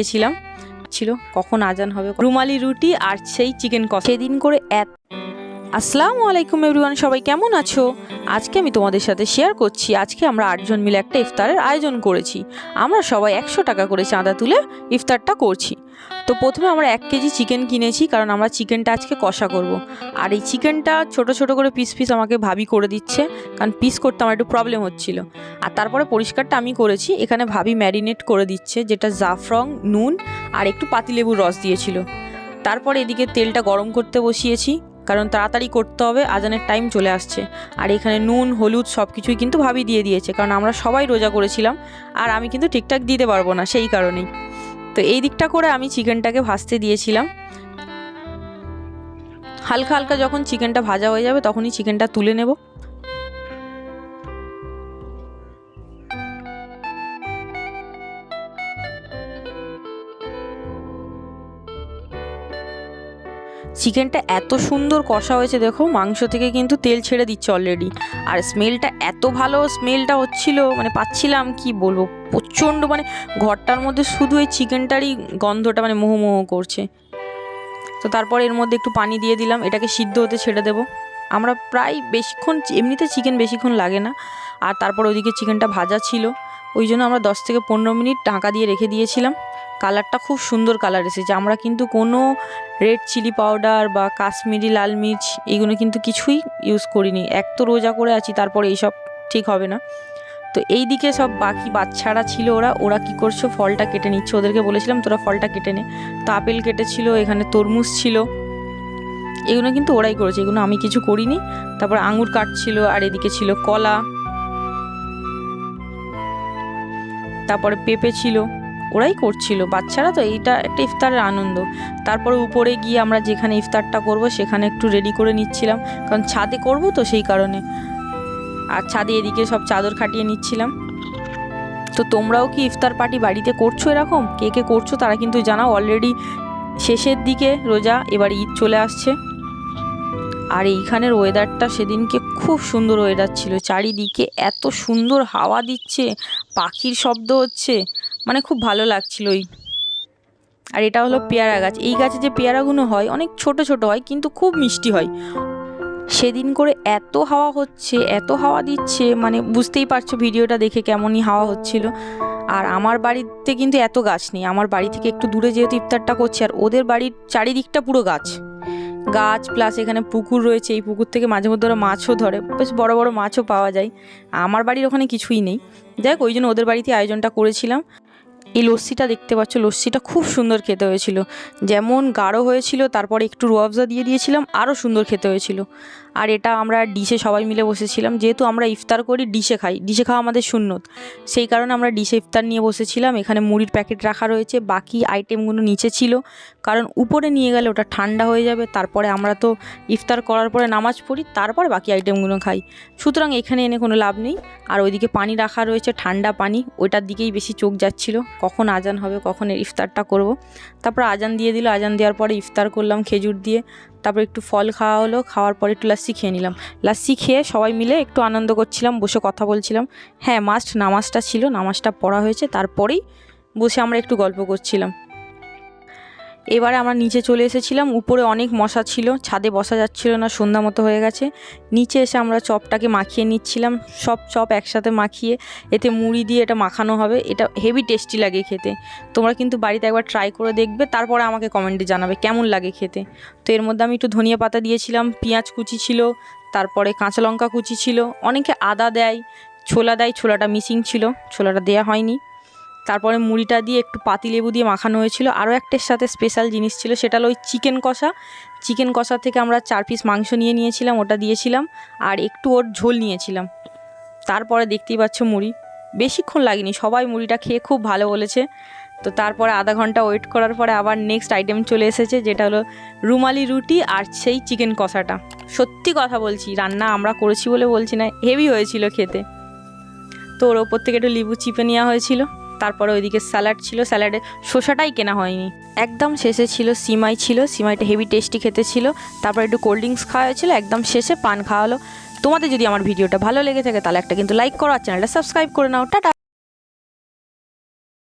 গেছিলাম ছিল কখন আজান হবে রুমালি রুটি আর সেই চিকেন কষা সেদিন করে এত আসসালামু আলাইকুম এভরিওয়ান, সবাই কেমন আছো? আজকে আমি তোমাদের সাথে শেয়ার করছি, আজকে আমরা আটজন মিলে একটা ইফতারের আয়োজন করেছি। আমরা সবাই একশো টাকা করে চাঁদা তুলে ইফতারটা করছি। তো প্রথমে আমরা এক কেজি চিকেন কিনেছি, কারণ আমরা চিকেনটা আজকে কষা করব। আর এই চিকেনটা ছোট ছোট করে পিস পিস আমাকে ভাবি করে দিচ্ছে, কারণ পিস করতে আমার একটু প্রবলেম হচ্ছিল। আর তারপরে পরিষ্কারটা আমি করেছি, এখানে ভাবি ম্যারিনেট করে দিচ্ছে, যেটা জাফরং, নুন আর একটু পাতিলেবুর রস দিয়েছিল। তারপরে এদিকে তেলটা গরম করতে বসিয়েছি। কারণ তাড়াতাড়ি করতে হবে, আজানের টাইম চলে আসছে। আর এখানে নুন, হলুদ সব কিছুই কিন্তু ভাবি দিয়ে দিয়েছে, কারণ আমরা সবাই রোজা করেছিলাম, আর আমি কিন্তু ঠিকঠাক দিতে পারব না সেই কারণেই। তো এই দিকটা করে আমি চিকেনটাকে ভাজতে দিয়েছিলাম। হালকা হালকা যখন চিকেনটা ভাজা হয়ে যাবে, তখনই চিকেনটা তুলে নেব। চিকেনটা এত সুন্দর কষা হয়েছে, দেখো, মাংস থেকে কিন্তু তেল ছেড়ে দিচ্ছে অলরেডি আর স্মেলটা এত ভালো স্মেলটা হচ্ছিল মানে পাচ্ছিলাম, কি বলব, প্রচণ্ড মানে ঘরটার মধ্যে শুধু এই চিকেনটারই গন্ধটা মানে মোহ মোহ করছে। তো তারপর এর মধ্যে একটু পানি দিয়ে দিলাম, এটাকে সিদ্ধ হতে ছেড়ে দেবো। আমরা প্রায় বেশিক্ষণ, এমনিতে চিকেন বেশিক্ষণ লাগে না, আর তারপর ওইদিকে চিকেনটা ভাজা ছিল। ওই জন্য আমরা দশ থেকে পনেরো মিনিট ঢাকা দিয়ে রেখে দিয়েছিলাম। কালারটা খুব সুন্দর কালার এসেছে। আমরা কিন্তু কোনো রেড চিলি পাউডার বা কাশ্মীরি লাল মির্চ এগুলো কিন্তু কিছুই ইউজ করিনি। এক তো রোজা করে আছি, তারপরে এইসব ঠিক হবে না। তো এই দিকে সব বাকি বাচ্চারা ছিল ওরা ওরা কি করছ? ফলটা কেটে নিচ্ছে। ওদেরকে বলেছিলাম, তোরা ফলটা কেটে নে। তো আপেল কেটেছিল, এখানে তরমুজ ছিল। এগুলো কিন্তু ওরাই করেছে, এগুলো আমি কিছু করিনি। তারপর আঙুর কাটছিল, আর এদিকে ছিল কলা। তারপরে পেঁপে ছিল। ওরাই করছিল। বাচ্চারা তো, এইটা একটা ইফতারের আনন্দ। তারপরে উপরে গিয়ে আমরা যেখানে ইফতারটা করব, সেখানে একটু রেডি করে নিচ্ছিলাম। কারণ ছাদে করব তো সেই কারণে। আর ছাদে এদিকে সব চাদর খাটিয়ে নিচ্ছিলাম। তো তোমরাও কি ইফতার পার্টি বাড়িতে করছ এরকম? কে কে করছ তারা কিন্তু জানাও। অলরেডি শেষের দিকে রোজা, এবার ঈদ চলে আসছে। আর এইখানের ওয়েদারটা সেদিনকে খুব সুন্দর ওয়েদার ছিল। চারিদিকে এত সুন্দর হাওয়া দিচ্ছে, পাখির শব্দ হচ্ছে। মানে খুব ভালো লাগছিল ওই। আর এটা হলো পেয়ারা গাছ। এই গাছে যে পেয়ারাগুলো হয়, অনেক ছোট ছোট হয়, কিন্তু খুব মিষ্টি হয়। সেদিন করে এত হাওয়া হচ্ছে, এত হাওয়া দিচ্ছে মানে বুঝতেই পারছ ভিডিওটা দেখে কেমনই হাওয়া হচ্ছিল। আর আমার বাড়িতে কিন্তু এত গাছ নেই। আমার বাড়ি থেকে একটু দূরে যেহেতু ইফতারটা করছে, আর ওদের বাড়ির চারিদিকটা পুরো গাছ। গাছ প্লাস এখানে পুকুর রয়েছে, এই পুকুর থেকে মাঝে মধ্যে ওরা মাছও ধরে। বেশ বড় বড় মাছও পাওয়া যায়। আমার বাড়ির ওখানে কিছুই নেই। যাই ওই জন্য ওদের বাড়িতে আয়োজনটা করেছিলাম। এই লস্যিটা দেখতে পাচ্ছ, লস্যিটা খুব সুন্দর খেতে হয়েছিল। যেমন গাঢ় হয়েছিল, তারপরে একটু রুয়াবজা দিয়ে দিয়েছিলাম আরও সুন্দর খেতে হয়েছিল। আর এটা আমরা ডিশে সবাই মিলে বসেছিলাম, যেহেতু আমরা ইফতার করি, ডিশে খাই। ডিশে খাওয়া আমাদের সুন্নত। সেই কারণে আমরা ডিশে ইফতার নিয়ে বসেছিলাম। এখানে মুড়ির প্যাকেট রাখা রয়েছে, বাকি আইটেমগুলো নিচে ছিল। কারণ উপরে নিয়ে গেলে ওটা ঠান্ডা হয়ে যাবে, তারপরে আমরা তো ইফতার করার পরে নামাজ পড়ি, তারপর বাকি আইটেমগুলো খাই। সুতরাং এখানে এনে কোনো লাভ নেই। আর ওইদিকে পানি রাখা রয়েছে, ঠান্ডা পানি, ওইটার দিকেই বেশি চোখ যাচ্ছিল। কখন আজান হবে, কখন ইফতারটা করব। তারপর আজান দিয়ে দিল, আজান দেওয়ার পরে ইফতার করলাম খেজুর দিয়ে। তারপর একটু ফল খাওয়া হলো, খাওয়ার পরে একটু লাস্সি খেয়ে নিলাম। লাস্সি খেয়ে সবাই মিলে একটু আনন্দ করছিলাম, বসে কথা বলছিলাম। হ্যাঁ মাস্ট নামাজটা ছিল, নামাজটা পড়া হয়েছে, তারপরেই বসে আমরা একটু গল্প করছিলাম। এবারে আমরা নিচে চলে এসেছিলাম, উপরে অনেক মশা ছিল, ছাদে বসা যাচ্ছিল না, সন্ধ্যা মতো হয়ে গেছে। নিচে এসে আমরা চপটাকে মাখিয়ে নিচ্ছিলাম, সব চপ একসাথে মাখিয়ে, এতে মুড়ি দিয়ে এটা মাখানো হবে, এটা হেভি টেস্টি লাগে খেতে। তোমরা কিন্তু বাড়িতে একবার ট্রাই করে দেখবে, তারপরে আমাকে কমেন্টে জানাবে, কেমন লাগে খেতে। তো এর মধ্যে আমি একটু ধনিয়া পাতা দিয়েছিলাম, পেঁয়াজ কুচি ছিল, তারপরে কাঁচা লঙ্কা কুচি ছিল, অনেকে আদা দেয়, ছোলা দেয়, ছোলাটা মিসিং ছিল, ছোলাটা দেয়া হয়নি। তারপরে মুড়িটা দিয়ে একটু পাতিলেবু দিয়ে মাখানো হয়েছিল। আরও একটার সাথে স্পেশাল জিনিস ছিল, সেটা হলো ওই চিকেন কষা। চিকেন কষা থেকে আমরা চার পিস মাংস নিয়ে নিয়েছিলাম, ওটা দিয়েছিলাম। আর একটু ওর ঝোল নিয়েছিলাম। তারপরে দেখতেই পাচ্ছ মুড়ি। বেশিক্ষণ লাগেনি, সবাই মুড়িটা খেয়ে খুব ভালো বলেছে। তো তারপরে আধা ঘণ্টা ওয়েট করার পরে আবার নেক্সট আইটেম চলে এসেছে, যেটা হলো রুমালি রুটি আর সেই চিকেন কষাটা। সত্যি কথা বলছি, রান্না আমরা করেছি বলে বলছি না হেভি হয়েছিল খেতে। তো ওর ওপর থেকে একটু লেবু চিপে নেওয়া হয়েছিল। তারপরে ওইদিকে স্যালাড ছিল, স্যালাডে শসাটাই কেনা হয়নি। একদম শেষে ছিল সিমাই ছিল, সিমাইটা হেভি টেস্টি খেতে ছিল। তারপর একটু কোল্ড ড্রিঙ্কস খাওয়া হয়েছিল, একদম শেষে পান খাওয়ালো তোমাদের যদি আমার ভিডিওটা ভালো লেগে থাকে, তাহলে একটা কিন্তু লাইক করো আর চ্যানেলটা সাবস্ক্রাইব করে নাও। টাটা!